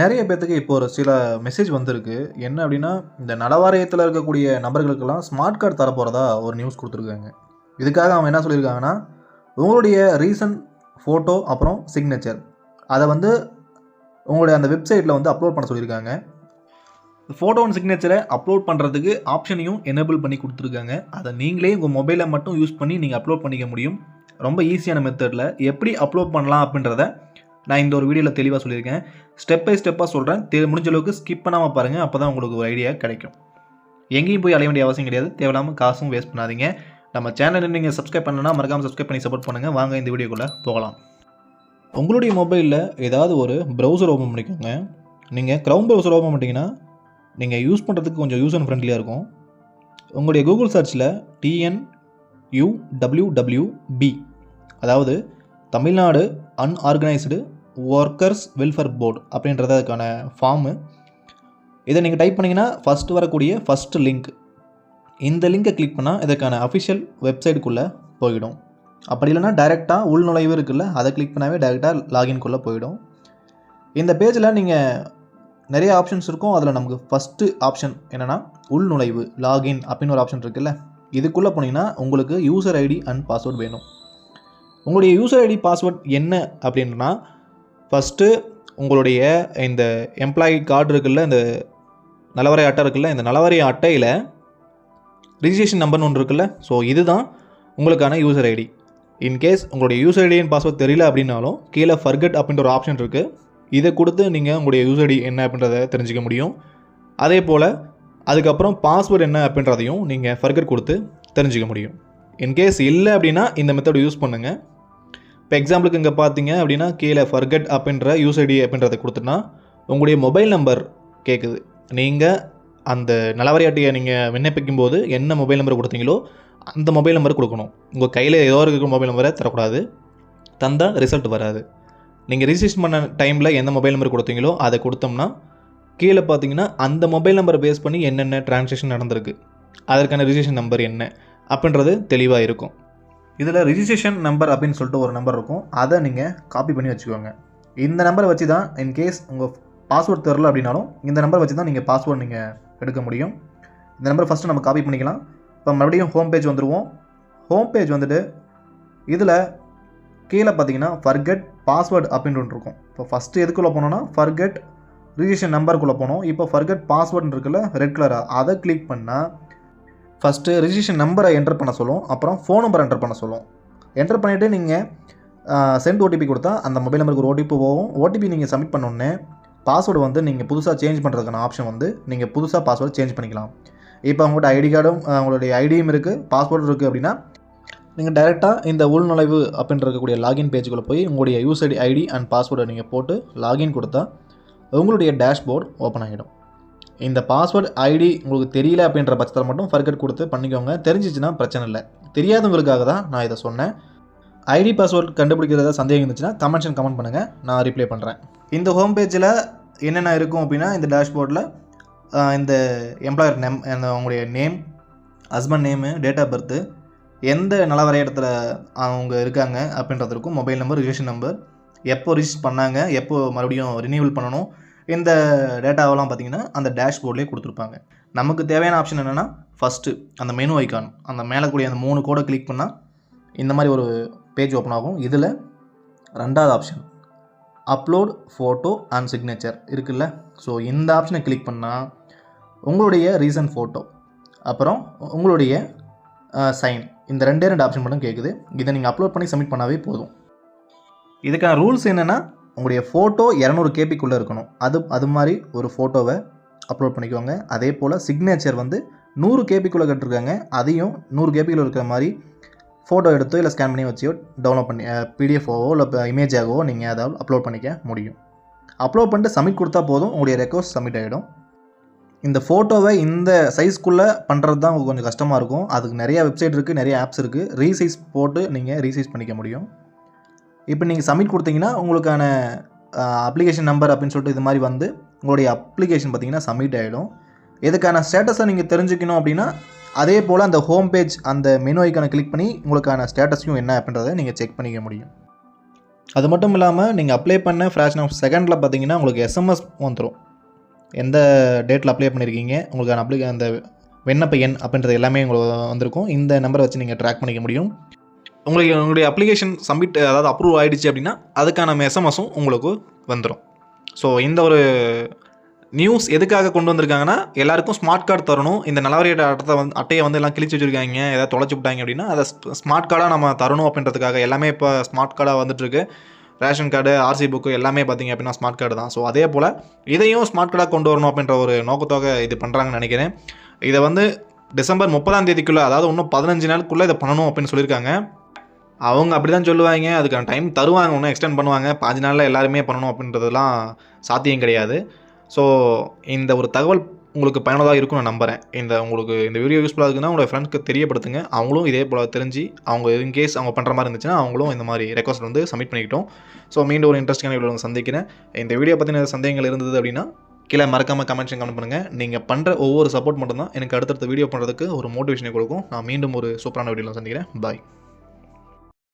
நிறைய பேத்துக்கு இப்போ ஒரு சில மெசேஜ் வந்திருக்கு. என்ன அப்படின்னா இந்த நலவாரியத்தில் இருக்கக்கூடிய நபர்களுக்கெல்லாம் ஸ்மார்ட் கார்டு தரப்போகிறதா ஒரு நியூஸ் கொடுத்துருக்காங்க. இதுக்காக அவங்க என்ன சொல்லியிருக்காங்கன்னா உங்களுடைய ரீசன்ட் ஃபோட்டோ அப்புறம் சிக்னேச்சர் அதை வந்து உங்களுடைய அந்த வெப்சைட்டில் வந்து அப்லோட் பண்ண சொல்லியிருக்காங்க. ஃபோட்டோ அண்ட் சிக்னேச்சரை அப்லோட் பண்ணுறதுக்கு ஆப்ஷனையும் எனேபிள் பண்ணி கொடுத்துருக்காங்க. அதை நீங்களே உங்கள் மொபைலை மட்டும் யூஸ் பண்ணி நீங்கள் அப்லோட் பண்ணிக்க முடியும். ரொம்ப ஈஸியான மெத்தடில் எப்படி அப்லோட் பண்ணலாம் அப்படின்றத நான் இந்த ஒரு வீடியோவில் தெளிவாக சொல்லியிருக்கேன். ஸ்டெப் பை ஸ்டெப்பாக சொல்கிறேன் தெ முடிஞ்ச அளவுக்கு ஸ்கிப் பண்ணாமல் பாருங்கள் அப்போ தான் உங்களுக்கு ஒரு ஐடியா கிடைக்கும். எங்கேயும் போய் அலைய வேண்டிய அவசியம் கிடையாது. தேவையில்லாமல் காசும் வேஸ்ட் பண்ணாதீங்க. நம்ம சேனலில் நீங்கள் சப்ஸ்கிரைப் பண்ணனா மறக்காமல் சப்ஸ்கிரைப் பண்ணி சப்போர்ட் பண்ணுங்கள் வாங்க இந்த வீடியோக்குள்ளே போகலாம். உங்களுடைய மொபைலில் ஏதாவது ஒரு ப்ரௌசர் ஓப்பன் பண்ணிக்கோங்க. நீங்கள் க்ரௌம் ப்ரௌசர் ஓப்பன் பண்ணிட்டீங்கன்னா நீங்கள் யூஸ் பண்ணுறதுக்கு கொஞ்சம் யூஸ் அண்ட் ஃப்ரெண்ட்லியாக இருக்கும். உங்களுடைய கூகுள் சர்ச்சில் TN U W W B அதாவது Tamil Nadu unorganised workers welfare board அப்படின்றது அதுக்கான ஃபார்மு இதை நீங்கள் டைப் பண்ணிங்கன்னா ஃபஸ்ட்டு வரக்கூடிய ஃபஸ்ட்டு லிங்க் இந்த லிங்கை கிளிக் பண்ணால் இதற்கான அஃபிஷியல் வெப்சைட்டுக்குள்ளே போயிடும். அப்படி இல்லைன்னா டைரெக்டாக உள்நுழைவு இருக்குல்ல அதை கிளிக் பண்ணாவே டைரெக்டாக லாகின்குள்ளே போயிடும். இந்த பேஜில் நீங்கள் நிறைய ஆப்ஷன்ஸ் இருக்கும். அதில் நமக்கு ஃபஸ்ட்டு ஆப்ஷன் என்னென்னா உள்நுழைவு லாகின் அப்படின்னு ஒரு ஆப்ஷன் இருக்குல்ல. இதுக்குள்ளே போனீங்கன்னா உங்களுக்கு யூசர் ஐடி அண்ட் பாஸ்வேர்ட் வேணும். உங்களுடைய யூசர் ஐடி பாஸ்வேர்ட் என்ன அப்படின்னா ஃபஸ்ட்டு உங்களுடைய இந்த எம்ப்ளாயி கார்டு இருக்குல்ல இந்த நலவரை அட்டை இருக்குல்ல இந்த நலவரை அட்டையில் ரிஜிஸ்ட்ரேஷன் நம்பர்னு ஒன்று இருக்குல்ல ஸோ இதுதான் உங்களுக்கான யூசர் ஐடி இன்கேஸ் உங்களுடைய யூசர் ஐடி அண்ட் பாஸ்வேர்ட் தெரியல அப்படின்னாலும் கீழே ஃபர்கட் அப்படின்ற ஒரு ஆப்ஷன் இருக்குது இதை கொடுத்து நீங்கள் உங்களுடைய யூசர் ஐடி என்ன அப்படின்றத தெரிஞ்சுக்க முடியும். அதே போல் அதுக்கப்புறம் பாஸ்வேர்டு என்ன அப்படின்றதையும் நீங்கள் ஃபர்கட் கொடுத்து தெரிஞ்சுக்க முடியும். இன்கேஸ் இல்லை அப்படின்னா இந்த மெத்தட் யூஸ் பண்ணுங்கள் இப்போ எக்ஸாம்பிளுக்கு இங்கே பார்த்தீங்க அப்படின்னா கீழே ஃபர்கட் அப்படின்ற யூஸ் ஐடி அப்படின்றத கொடுத்துனா உங்களுடைய மொபைல் நம்பர் கேட்குது நீங்கள் அந்த நலவரையாட்டியை நீங்கள் விண்ணப்பிக்கும் போது என்ன மொபைல் நம்பர் கொடுத்தீங்களோ அந்த மொபைல் நம்பர் கொடுக்கணும். உங்கள் கையில் ஏதோ இருக்கிற மொபைல் நம்பரை தரக்கூடாது. தந்தால் ரிசல்ட் வராது. நீங்கள் ரிஜிஸ்டர் பண்ண டைமில் எந்த மொபைல் நம்பர் கொடுத்தீங்களோ அதை கொடுத்தோம்னா கீழே பார்த்தீங்கன்னா அந்த மொபைல் நம்பரை பேஸ் பண்ணி என்னென்ன டிரான்சாக்ஷன் நடந்திருக்கு அதற்கான ரிஜிஸ்ட்ரேஷன் நம்பர் என்ன அப்படின்றது தெளிவாக இருக்கும். இதில் ரிஜிஸ்ட்ரேஷன் நம்பர் அப்படின்னு சொல்லிட்டு ஒரு நம்பர் இருக்கும். அதை நீங்கள் காப்பி பண்ணி வச்சுக்கோங்க. இந்த நம்பரை வச்சு தான் இன்கேஸ் உங்கள் பாஸ்வேர்ட் தெரில அப்படின்னாலும் இந்த நம்பர் வச்சு தான் நீங்கள் பாஸ்வேர்ட் நீங்கள் எடுக்க முடியும். இந்த நம்பர் ஃபஸ்ட்டு நம்ம காப்பி பண்ணிக்கலாம். இப்போ மறுபடியும் ஹோம் பேஜ் வந்துடுவோம் ஹோம் பேஜ் வந்துட்டு இதில் கீழே பார்த்தீங்கன்னா ஃபர்கெட் பாஸ்வேர்டு அப்படின்னு இருக்கும். இப்போ ஃபஸ்ட்டு எதுக்குள்ளே போனோன்னா ஃபர்கெட் ரிஜிஸ்ட்ரேஷன் நம்பருக்குள்ளே போனோம். இப்போ ஃபர்கெட் பாஸ்வேர்டுன்னு இருக்குல்ல ரெட் கலராக அதை கிளிக் பண்ணால் ஃபஸ்ட்டு ரிஜிஸ்ட்ரேஷன் நம்பரை என்டர் பண்ண சொல்லும். அப்புறம் ஃபோன் நம்பர் என்டர் பண்ண சொல்லும். என்டர் பண்ணிவிட்டு நீங்கள் சென்ட் ஓடிபி கொடுத்தா அந்த மொபைல் நம்பருக்கு ஒரு ஓடிபி போகும். ஓடிபி நீங்கள் சப்மிட் பண்ணோன்னே பாஸ்வேர்டு வந்து நீங்கள் புதுசாக சேஞ்ச் பண்ணுறதுக்கான ஆப்ஷன் வந்து நீங்கள் புதுசாக பாஸ்வேர்டு சேஞ்ச் பண்ணிக்கலாம். இப்போ உங்கள்கிட்ட ஐடி கார்டும் உங்களுடைய ஐடியும் இருக்குது பாஸ்வேர்டும் இருக்குது அப்படின்னா நீங்கள் டைரெக்டாக இந்த உள்நுழைவு அப்படின்ற இருக்கக்கூடிய லாகின் பேஜுக்குள்ளே போய் உங்களுடைய யூஸ் ஐடி அண்ட் பாஸ்வேர்டை நீங்கள் போட்டு லாகின் கொடுத்தா உங்களுடைய டேஷ்போர்டு ஓப்பன் ஆகிடும் இந்த பாஸ்வேர்டு ஐடி உங்களுக்கு தெரியல அப்படின்ற பட்சத்தில் மட்டும் ஃபர்கட் கொடுத்து பண்ணிக்கோங்க. தெரிஞ்சிச்சுன்னா பிரச்சனை இல்லை. தெரியாதவங்களுக்காக தான் நான் இதை சொன்னேன். ஐடி பாஸ்வேர்ட் கண்டுபிடிக்கிறதா சந்தேகம் இருந்துச்சுன்னா கமெண்ட்ஷன் கமெண்ட் பண்ணுங்கள் நான் ரிப்ளை பண்ணுறேன் இந்த ஹோம் பேஜில் என்னென்ன இருக்கும் அப்படின்னா இந்த டேஷ்போர்டில் இந்த எம்ப்ளாயர் நேம் அந்த அவங்களுடைய name husband name date of birth எந்த நலவரை இடத்துல அவங்க இருக்காங்க அப்படின்றது இருக்கும். மொபைல் நம்பர் ரிஜிஸ்ட்ரேஷன் நம்பர் எப்போ ரிஜிஸ்டர் பண்ணாங்க எப்போ மறுபடியும் ரினியூவல் பண்ணணும் இந்த டேட்டாவெல்லாம் பார்த்தீங்கன்னா அந்த டேஷ்போர்ட்லேயே கொடுத்துருப்பாங்க. நமக்கு தேவையான ஆப்ஷன் என்னென்னா ஃபஸ்ட்டு அந்த மெனு ஐக்கான் அந்த மேலே கூடிய அந்த மூணு கோடை கிளிக் பண்ணால் இந்த மாதிரி ஒரு பேஜ் ஓப்பன் ஆகும். இதில் ரெண்டாவது option upload photo and signature இருக்குல்ல? ஸோ இந்த ஆப்ஷனை கிளிக் பண்ணால் உங்களுடைய ரீசன்ட் ஃபோட்டோ அப்புறம் உங்களுடைய சைன் இந்த ரெண்டே ரெண்டு ஆப்ஷன் மட்டும் கேட்குது இதை நீங்கள் அப்லோட் பண்ணி சப்மிட் பண்ணாவே போதும். இதுக்கான ரூல்ஸ் என்னென்னா உங்களுடைய ஃபோட்டோ இரநூறு கேபிக்குள்ளே இருக்கணும். அது அது மாதிரி ஒரு ஃபோட்டோவை அப்லோட் பண்ணிக்கோங்க. அதே போல் சிக்னேச்சர் வந்து நூறு கேபிக்குள்ளே கட்டிருக்காங்க. அதையும் நூறு கேபிக்குள்ளே இருக்கிற மாதிரி ஃபோட்டோ எடுத்தோ இல்லை ஸ்கேன் பண்ணி வச்சியோ டவுன்லோட் பண்ணி பிடிஎஃப்ஓவோ இல்லை இமேஜாகவோ நீங்கள் அதை அப்லோட் பண்ணிக்க முடியும். அப்லோட் பண்ணிட்டு சப்மிட் கொடுத்தா போதும் உங்களுடைய ரெக்வஸ்ட் சப்மிட் ஆகிடும் இந்த ஃபோட்டோவை இந்த சைஸ்க்குள்ளே பண்ணுறது தான் உங்களுக்கு கொஞ்சம் கஷ்டமாக இருக்கும். அதுக்கு நிறைய வெப்சைட் இருக்குது நிறைய ஆப்ஸ் இருக்குது ரீசைஸ் போட்டு நீங்கள் ரீசைஸ் பண்ணிக்க முடியும். இப்போ நீங்கள் சப்மிட் கொடுத்தீங்கன்னா உங்களுக்கான அப்ளிகேஷன் நம்பர் அப்படின்னு சொல்லிட்டு இது மாதிரி வந்து உங்களுடைய அப்ளிகேஷன் பார்த்தீங்கன்னா சப்மிட் ஆகிடும் இதுக்கான ஸ்டேட்டஸை நீங்கள் தெரிஞ்சுக்கணும் அப்படின்னா அதே போல் அந்த ஹோம் பேஜ் அந்த மெனு ஐக்கானை கிளிக் பண்ணி உங்களுக்கான ஸ்டேட்டஸையும் என்ன அப்படின்றத நீங்கள் செக் பண்ணிக்க முடியும். அது மட்டும் இல்லாமல் நீங்கள் அப்ளை பண்ண ஃப்ராக்ஷன் ஆஃப் செகண்டில் பார்த்தீங்கன்னா உங்களுக்கு எஸ்எம்எஸ் வந்துடும் எந்த டேட்டில் அப்ளை பண்ணியிருக்கீங்க உங்களுக்கான அப்ளை அந்த விண்ணப்ப எண் அப்படின்றது எல்லாமே உங்களுக்கு வந்திருக்கும். இந்த நம்பரை வச்சு நீங்கள் ட்ராக் பண்ணிக்க முடியும். உங்களுக்கு உங்களுடைய அப்ளிகேஷன் சப்மிட் அதாவது அப்ரூவ் ஆகிடுச்சு அப்படின்னா அதுக்கான எஸ்எம்எஸும் உங்களுக்கு வந்துடும் ஸோ இந்த ஒரு நியூஸ் எதுக்காக கொண்டு வந்திருக்காங்கன்னா எல்லாருக்கும் ஸ்மார்ட் கார்டு தரணும். இந்த நலவரையோட அட்டத்தை வந்து அட்டையை வந்து எல்லாம் கிழிச்சு வச்சுருக்காங்க. ஏதாவது தொலைச்சி விட்டாங்க அப்படின்னா அதை ஸ்மார்ட் கார்டாக நம்ம தரணும் அப்படின்றதுக்காக. எல்லாமே இப்போ ஸ்மார்ட் கார்டாக வந்துட்டுருக்கு. ரேஷன் கார்டு ஆர்சி புக்கு எல்லாமே பார்த்தீங்க அப்படின்னா ஸ்மார்ட் கார்டு தான். ஸோ அதே போல் இதையும் ஸ்மார்ட் கார்டாக கொண்டு வரணும் அப்படின்ற ஒரு நோக்கத்தோக இது பண்ணுறாங்கன்னு நினைக்கிறேன். இதை வந்து டிசம்பர் முப்பதாம் தேதிக்குள்ளே அதாவது இன்னும் பதினஞ்சு நாளுக்குள்ளே இதை பண்ணணும் அப்படின்னு சொல்லியிருக்காங்க. அவங்க அப்படி தான் சொல்லுவாங்க. அதுக்கான டைம் தருவாங்க ஒன்றும் எக்ஸ்டெண்ட் பண்ணுவாங்க. பாஞ்சு நாளில் எல்லாருமே பண்ணணும் அப்படின்றதுலாம் சாத்தியம் கிடையாது. ஸோ இந்த ஒரு தகவல் உங்களுக்கு பயனுள்ளதாக இருக்கும் நான் நம்புகிறேன் இந்த உங்களுக்கு இந்த வீடியோ யூஸ்ஃபுல்லாக இருக்குன்னா உங்களோட ஃப்ரெண்ட்ஸ்க்கு தெரியப்படுத்துங்க. அவங்களும் இதே போல் தெரிஞ்சு அவங்க இன்கேஸ் அவங்க பண்ணுற மாதிரி இருந்துச்சுன்னா அவங்களும் இந்த மாதிரி ரெக்வஸ்ட் வந்து சப்மிட் பண்ணிக்கிட்டோம். ஸோ மீண்டும் ஒரு இன்ட்ரெஸ்டிங்கான வீடியோ சந்திக்கிறேன். இந்த வீடியோ பற்றின சந்தேகங்கள் இருந்தது அப்படின்னா கீழே மறக்காமல் கமெண்ட்ஸ் கமெண்ட் பண்ணுங்கள் நீங்கள் பண்ணுற ஒவ்வொரு சப்போர்ட் மட்டும்தான் எனக்கு அடுத்தடுத்த வீடியோ பண்ணுறதுக்கு ஒரு மோட்டிவேஷனை கொடுக்கும். நான் மீண்டும் ஒரு சூப்பரான வீடியோவில் சந்திக்கிறேன். பாய்